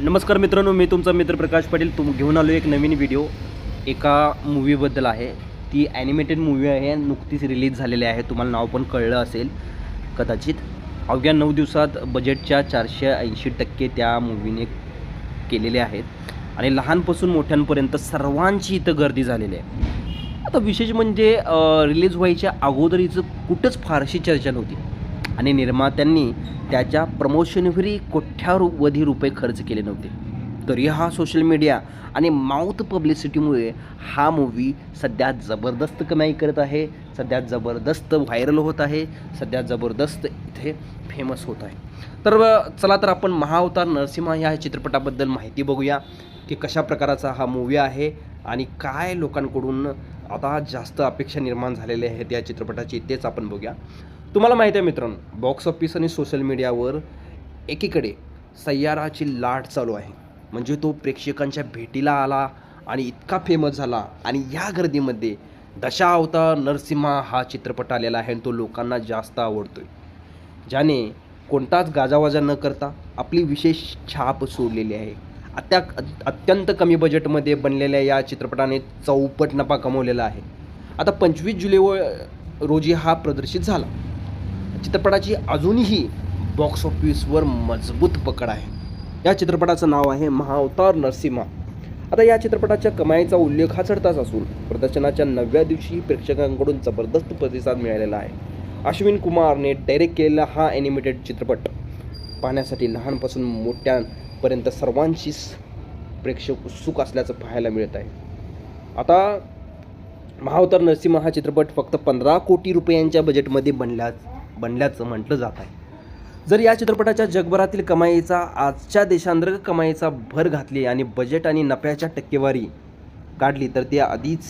नमस्कार मित्रांनो मी तुमचा मित्र प्रकाश पाटील. तुम घेऊन आलो एक नवीन व्हिडिओ एका मूवीबद्दल आहे. ती ॲनिमेटेड मूवी आहे नुकतीच रिलीज झालेली आहे. तुम्हाला नाव पण कळलं असेल कदाचित. अवघ्या नऊ दिवसात बजेटच्या चारशे ऐंशी टक्के त्या मूवीने केलेले आहेत. आणि लहानपासून मोठ्यांपर्यंत सर्वांची इथं गर्दी झालेली आहे. आता विशेष म्हणजे रिलीज व्हायच्या अगोदर हिचं कुठंच फारशी चर्चा नव्हती. आणि निर्मात्यांनी त्याच्या प्रमोशनवरही कोठ्यावधी रुपये खर्च केले नव्हते. तरी हा सोशल मीडिया आणि माउथ पब्लिसिटीमुळे हा मूवी सध्या जबरदस्त कमाई करत आहे सध्या जबरदस्त व्हायरल होत आहे सध्या जबरदस्त इथे फेमस होत आहे. तर चला तर आपण महाअवतार नरसिंहा या चित्रपटाबद्दल माहिती बघूया की कशा प्रकाराचा हा मूवी आहे आणि काय लोकांकडून आता जास्त अपेक्षा निर्माण झालेल्या आहेत या चित्रपटाची तेच आपण बघूया. तुम्हाला माहिती आहे मित्रांनो बॉक्स ऑफिस आणि सोशल मीडियावर एकीकडे सय्याराची लाट चालू आहे. म्हणजे तो प्रेक्षकांच्या भेटीला आला आणि इतका फेमस झाला आणि या गर्दीमध्ये दशावतार नरसिम्हा हा चित्रपट आलेला आहे आणि तो लोकांना जास्त आवडतोय. ज्याने कोणताच गाजावाजा न करता आपली विशेष छाप सोडलेली आहे. अत्या अत्यंत कमी बजेटमध्ये बनलेल्या या चित्रपटाने चौपट नफा कमवलेला आहे. आता पंचवीस जुलै रोजी हा प्रदर्शित झाला. चित्रपटाची अजूनही बॉक्स ऑफिसवर मजबूत पकड आहे. या चित्रपटाचं नाव आहे महाअवतार नरसिम्हा. आता या चित्रपटाच्या कमाईचा उल्लेख हा चढताच असून प्रदर्शनाच्या नवव्या दिवशी प्रेक्षकांकडून जबरदस्त प्रतिसाद मिळालेला आहे. अश्विन कुमारने डायरेक्ट केलेला हा ॲनिमेटेड चित्रपट पाहण्यासाठी लहानपासून मोठ्यांपर्यंत सर्वांशीच प्रेक्षक उत्सुक असल्याचं पाहायला मिळत आहे. आता महावतार नरसिंहा हा चित्रपट फक्त पंधरा कोटी रुपयांच्या बजेटमध्ये बनला बनल्याचं म्हटलं जात आहे. जर या चित्रपटाच्या जगभरातील कमाईचा आजच्या देशांतर्गत कमाईचा भर घातली आणि बजेट आणि नफ्याच्या टक्केवारी काढली तर ते आधीच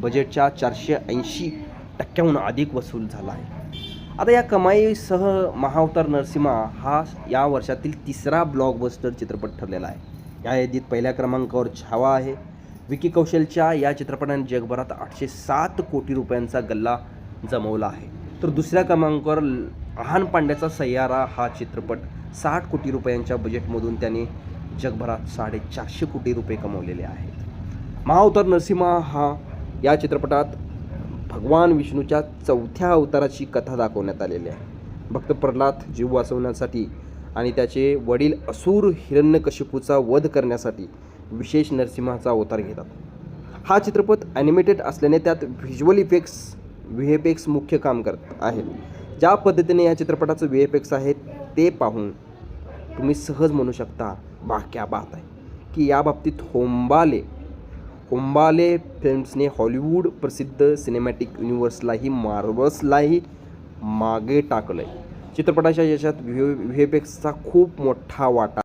बजेटच्या चारशे ऐंशी टक्क्याहून अधिक वसूल झाला आहे. आता या कमाईसह महावतार नरसिम्हा हा या वर्षातील तिसरा ब्लॉकबस्टर चित्रपट ठरलेला आहे. या यादीत पहिल्या क्रमांकावर छावा आहे. विकी कौशलच्या या चित्रपटाने जगभरात आठशे सात कोटी रुपयांचा गल्ला जमवला आहे. तर दुसऱ्या क्रमांकावर आहान पांड्याचा सय्यारा हा चित्रपट साठ कोटी रुपयांच्या बजेटमधून त्याने जगभरात साडेचारशे कोटी रुपये कमवलेले आहेत. महाअवतार नरसिंहा हा या चित्रपटात भगवान विष्णूच्या चौथ्या अवताराची कथा दाखवण्यात आलेली आहे. भक्त प्रल्हाद जीव वाचवण्यासाठी आणि त्याचे वडील असुर हिरण्यकशिपूचा वध करण्यासाठी विशेष नरसिंहाचा अवतार घेतात. हा चित्रपट ॲनिमेटेड असल्याने त्यात visual effects V F X मुख्य काम करत आहेत. ज्या पद्धतीने या चित्रपटाचं व्ही एफ एक्स आहे ते पाहून तुम्ही सहज म्हणू शकता बाक्या बात आहे. की या बाबतीत होंबाले होंबाले फिल्म्सने हॉलिवूड प्रसिद्ध सिनेमॅटिक युनिव्हर्सलाही मार्वल्सलाही मागे टाकलं आहे चित्रपटाच्या यशात व्ही व्ही एफ एक्सचा खूप मोठा वाटा